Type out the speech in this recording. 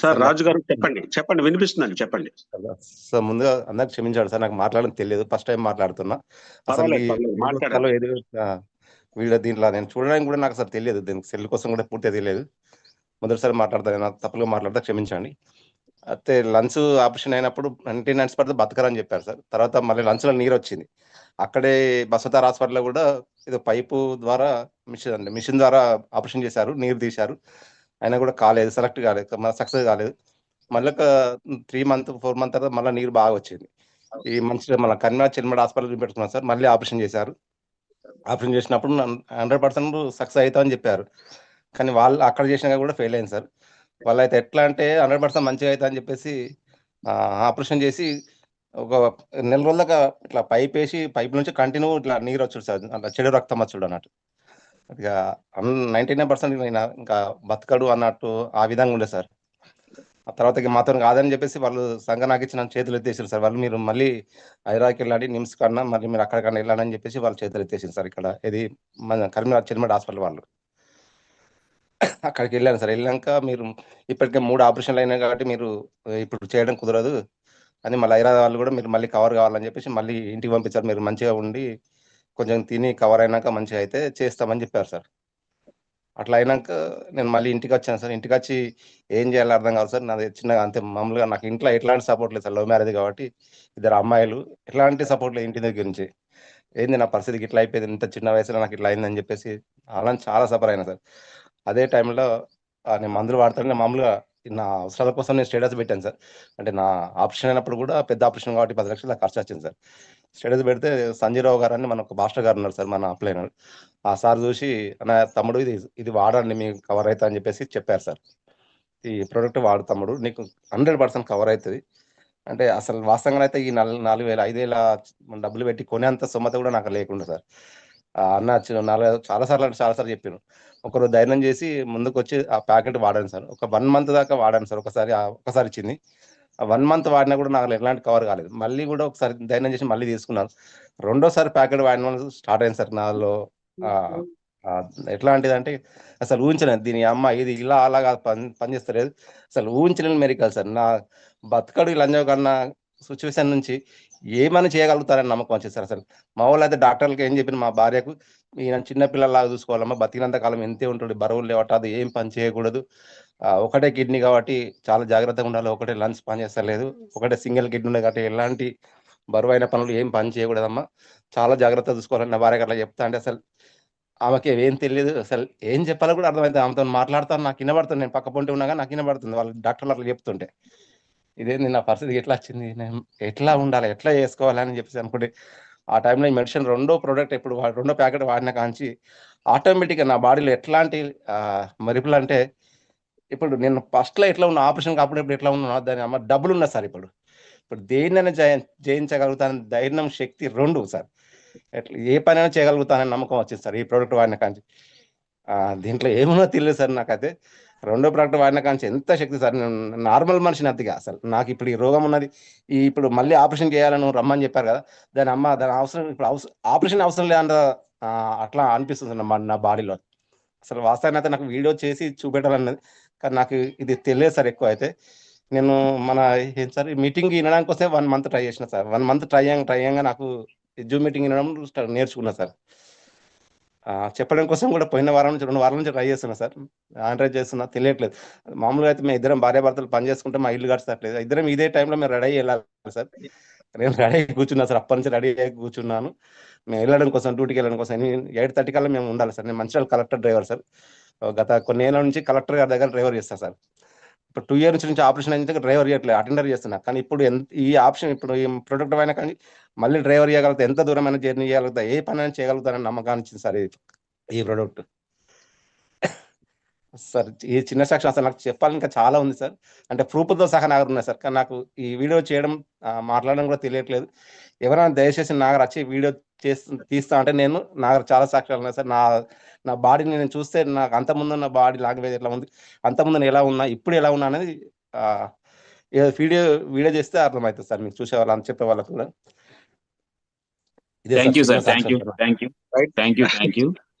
Sir రాజు గారు చెప్పండి చెప్పండి వినిపిస్తుందండి చెప్పండి. సార్ ముందుగా అందరికి క్షమించాడు సార్ నాకు మాట్లాడడం తెలియదు ఫస్ట్ టైం మాట్లాడుతున్నా. అసలు వీడియో వీడియో దీంట్లో నేను చూడడానికి కూడా నాకు అసలు తెలియదు దీనికి సెల్ కోసం కూడా పూర్తిగా తెలియదు మొదటిసారి మాట్లాడతాను నాకు తప్పుగా మాట్లాడతా క్షమించండి. అయితే లంచ్ ఆపరేషన్ అయినప్పుడు నైన్టీ నైన్స్ పడితే బతకరని చెప్పారు సార్. తర్వాత మళ్ళీ లంచ్లో నీరు వచ్చింది అక్కడే బసవతార్ హాస్పిటల్లో కూడా ఏదో పైపు ద్వారా మిషన్ అంటే మిషన్ ద్వారా ఆపరేషన్ చేశారు నీరు తీశారు. అయినా కూడా కాలేదు సెలెక్ట్ కాలేదు సక్సెస్ కాలేదు. మళ్ళీ ఒక త్రీ మంత్ ఫోర్ మంత్ తర్వాత మళ్ళీ నీరు బాగా వచ్చింది. ఈ మంచి మన కన్మా చిల్మడ హాస్పిటల్ పెట్టుకున్నాం సార్ మళ్ళీ ఆపరేషన్ చేశారు. ఆపరేషన్ చేసినప్పుడు హండ్రెడ్ పర్సెంట్ సక్సెస్ అవుతామని చెప్పారు. కానీ వాళ్ళు అక్కడ చేసినా కూడా ఫెయిల్ అయింది సార్. వాళ్ళు అయితే ఎట్లా అంటే హండ్రెడ్ పర్సెంట్ మంచిగా అవుతా అని చెప్పేసి ఆపరేషన్ చేసి ఒక నెల రోజులకు ఇట్లా పైప్ వేసి పైప్ నుంచి కంటిన్యూ ఇట్లా నీరు వచ్చుడు సార్ అట్లా చెడు రక్తం వచ్చుడు అన్నట్టు. ఇక నైన్టీ నైన్ పర్సెంట్ ఇంకా బతకడు అన్నట్టు ఆ విధంగా ఉండే సార్. ఆ తర్వాత ఇక మాతో కాదని చెప్పేసి వాళ్ళు సంఘ నాకు ఇచ్చిన చేతులు ఎత్తేసారు సార్. వాళ్ళు మీరు మళ్ళీ హైదరాబాద్కి వెళ్ళండి నిమ్స్ కన్నా మళ్ళీ మీరు అక్కడికన్నా వెళ్ళండి అని చెప్పేసి వాళ్ళు చేతులు ఎత్తేసారు సార్ ఇక్కడ. ఇది మన కరీంనగర్ చిరుమడ హాస్పిటల్ వాళ్ళు. అక్కడికి వెళ్ళాను సార్. వెళ్ళాక మీరు ఇప్పటికే మూడు ఆపరేషన్లు అయినాయి కాబట్టి మీరు ఇప్పుడు చేయడం కుదరదు. అని మళ్ళీ హైదరాబాద్ వాళ్ళు కూడా మీరు మళ్ళీ కవర్ కావాలని చెప్పేసి మళ్ళీ ఇంటికి పంపించారు. మీరు మంచిగా ఉండి కొంచెం తిని కవర్ అయినాక మంచిగా అయితే చేస్తామని చెప్పారు సార్. అట్లా అయినాక నేను మళ్ళీ ఇంటికి వచ్చాను సార్. ఇంటికి వచ్చి ఏం చేయాలో అర్థం కాదు సార్. నాది చిన్నగా అంతే మామూలుగా నాకు ఇంట్లో ఎట్లాంటి సపోర్ట్ లేదు సార్. లవ్ మ్యారేజ్ కాబట్టి ఇద్దరు అమ్మాయిలు ఎట్లాంటి సపోర్ట్ లేదు ఇంటి దగ్గర నుంచి. ఏంది నా పరిస్థితికి ఇట్లా అయిపోయింది? ఇంత చిన్న వయసులో నాకు ఇట్లా అయిందని చెప్పేసి అలా చాలా సఫర్ అయినా సార్. అదే టైంలో నేను మందులు వాడుతాను మామూలుగా నా అవసరాల కోసం నేను స్టేటస్ పెట్టాను సార్. అంటే నా ఆపరేషన్ అయినప్పుడు కూడా పెద్ద ఆపరేషన్ కాబట్టి పది లక్షల ఖర్చు వచ్చింది సార్. స్టేటస్ పెడితే సంజీరావు గారు అని మన ఒక మాస్టర్ గారు ఉన్నారు సార్ మన అప్లైనర్. ఆ సార్ చూసి నా తమ్ముడు ఇది ఇది వాడండి మీకు కవర్ అవుతా అని చెప్పేసి చెప్పారు సార్. ఈ ప్రోడక్ట్ వాడు తమ్ముడు నీకు హండ్రెడ్ పర్సెంట్ కవర్ అవుతుంది. అంటే అసలు వాస్తవంగా అయితే ఈ నాలుగు నాలుగు వేల ఐదు వేల డబ్బులు పెట్టి కొనేంత సొమ్మత కూడా నాకు లేకుండా సార్. అన్న నాలుగు చాలా సార్లు అంటే చాలా సార్లు చెప్పాను ఒకరు ధైర్యం చేసి ముందుకు వచ్చి ఆ ప్యాకెట్ వాడాను సార్. ఒక వన్ మంత్ దాకా వాడాను సార్. ఒకసారి ఒకసారి ఇచ్చింది. ఆ వన్ మంత్ వాడినా కూడా నాకు ఎలాంటి కవర్ కాలేదు. మళ్ళీ కూడా ఒకసారి ధైర్యం చేసి మళ్ళీ తీసుకున్నాను. రెండోసారి ప్యాకెట్ వాడిన స్టార్ట్ అయింది సార్ నాలో. ఎట్లాంటిది అంటే అసలు ఊహించలేదు దీని అమ్మ ఇది ఇలా అలాగా పని పనిచేస్తలేదు అసలు ఊహించలేని మెరికల్ సార్. నా బతకడు లంజం కన్నా సిచ్యువేషన్ నుంచి ఏమని చేయగలుగుతారని నమ్మకం వచ్చేసారు అసలు. మా వాళ్ళు అయితే డాక్టర్లకి ఏం చెప్పిన మా భార్యకు ఈయన చిన్నపిల్లలాగా చూసుకోవాలమ్మా బతికినంత కాలం ఎంతే ఉంటుంది బరువులు లేవట ఏం పని చేయకూడదు. ఒకటే కిడ్నీ కాబట్టి చాలా జాగ్రత్తగా ఉండాలి ఒకటే లంగ్స్ పని చేస్తలేదు ఒకటే సింగిల్ కిడ్నీ ఉండే కాబట్టి ఎలాంటి బరువైన పనులు ఏం పని చేయకూడదమ్మా. చాలా జాగ్రత్త చూసుకోవాలని నా భార్యకి అట్లా చెప్తా అంటే అసలు ఆమెకి ఏం తెలియదు అసలు ఏం చెప్పాలో కూడా అర్థమైతే ఆమెతో మాట్లాడతాను నాకు వినబడుతుంది నేను పక్క పొంటి ఉన్నాగా నాకు వినబడుతుంది వాళ్ళు డాక్టర్లు అట్లా చెప్తుంటే. ఇదేంది నా పరిస్థితి? ఎట్లా వచ్చింది? నేను ఎట్లా ఉండాలి? ఎట్లా చేసుకోవాలి? అని చెప్పేసి అనుకుంటే ఆ టైంలో ఈ మెడిసిన్ రెండో ప్రోడక్ట్ ఇప్పుడు రెండో ప్యాకెట్ వాడిన కాంచి ఆటోమేటిక్గా నా బాడీలో ఎట్లాంటి ఆ, మరుపులు అంటే ఇప్పుడు నేను ఫస్ట్లో ఎట్లా ఉన్న ఆపరేషన్ అప్పుడు ఇప్పుడు ఎట్లా ఉన్నా దాని అమ్మ డబ్బులు ఉన్నా సార్ ఇప్పుడు. ఇప్పుడు దేన్నైనా జయ జయించగలుగుతాను ధైర్యం శక్తి రెండు సార్. ఎట్లా ఏ పనైనా చేయగలుగుతానని నమ్మకం వచ్చింది సార్ ఈ ప్రోడక్ట్ వాడిన కాంచి. దీంట్లో ఏమన్నా తెలియదు సార్ నాకైతే. రెండో ప్రోడక్ట్ వాడిన కాంచి ఎంత శక్తి సార్? నేను నార్మల్ మనిషిని అంతగా అసలు. నాకు ఇప్పుడు ఈ రోగం ఉన్నది. ఈ ఇప్పుడు మళ్ళీ ఆపరేషన్ చేయాలని రమ్మని చెప్పారు కదా. దాని అమ్మ దాని అవసరం ఇప్పుడు అవసరం ఆపరేషన్ అవసరం లేదంట అట్లా అనిపిస్తుంది నా నా బాడీలో. అసలు వాస్తవాన్ని అయితే నాకు వీడియో చేసి చూపెట్టాలన్నది. కానీ నాకు ఇది తెలియదు సార్ ఎక్కువ అయితే. నేను మన ఏం సార్ మీటింగ్ వినడానికి వస్తే వన్ మంత్ ట్రై చేసిన sir. One month try try నాకు జూమ్ మీటింగ్ వినడం నేర్చుకున్నా సార్. చెప్పడం కోసం కూడా పోయిన వారం నుంచి రెండు వారాల నుంచి ట్రై చేస్తున్నా సార్. ట్రై చేస్తున్నా తెలియట్లేదు. మామూలుగా అయితే మేము ఇద్దరం భార్య భర్తలు పని చేసుకుంటే మా ఇల్లు గడిచట్లేదు ఇద్దరం ఇదే టైంలో మేము రెడీ వెళ్ళాలి సార్. నేను రెడీ కూర్చున్నా సార్. అప్పటి నుంచి రెడీ అయ్యి కూర్చున్నాను. మేము వెళ్ళడం కోసం డ్యూటీకి వెళ్ళడం కోసం ఎయిట్ థర్టీ కల్లా మేము ఉండాలి సార్. నేను మంచిర్యాల కలెక్టర్ డ్రైవర్ సార్. గత కొన్ని ఏళ్ళ నుంచి కలెక్టర్ గారి దగ్గర డ్రైవర్ చేస్తాను సార్. ఇప్పుడు టూ ఇయర్స్ నుంచి ఆపరేషన్ అయితే డ్రైవర్ ఇవ్వట్లేదు అటెండర్ చేస్తున్నా. కానీ ఇప్పుడు ఎంత ఈ ఆప్షన్ ఇప్పుడు ఈ ప్రొడక్ట్ అయినా కానీ మళ్ళీ డ్రైవర్ చేయగలుగుతా ఎంత దూరమైన జర్నీ చేయగలుగుతా ఏ పని అయినా చేయగలుగుతానని నమ్మకాన్ని ఇచ్చింది సార్ ఇది. ఈ ప్రోడక్ట్ సార్ ఈ చిన్న సాక్ష్యం అసలు నాకు చెప్పాలని ఇంకా చాలా ఉంది సార్. అంటే ప్రూఫ్తో సహా నాకు ఉన్నాయి సార్. కానీ నాకు ఈ వీడియో చేయడం మాట్లాడడం కూడా తెలియట్లేదు. ఎవరైనా దయచేసి నాకు వచ్చి వీడియో చేస్తు తీస్తా అంటే నేను నాకు చాలా సాక్ష్యాలు ఉన్నాయి సార్. నా నా బాడీని నేను చూస్తే నాకు అంత ముందు ఉన్న బాడీ లాంగ్వేజ్ ఎట్లా ఉంది అంత ముందు నేను ఎలా ఉన్నా ఇప్పుడు ఎలా ఉన్నా అనేది వీడియో వీడియో చేస్తే అర్థమవుతుంది సార్ మీకు చూసే వాళ్ళు చెప్పే వాళ్ళకు కూడా. Thank you sir thank you. Thank you thank you thank you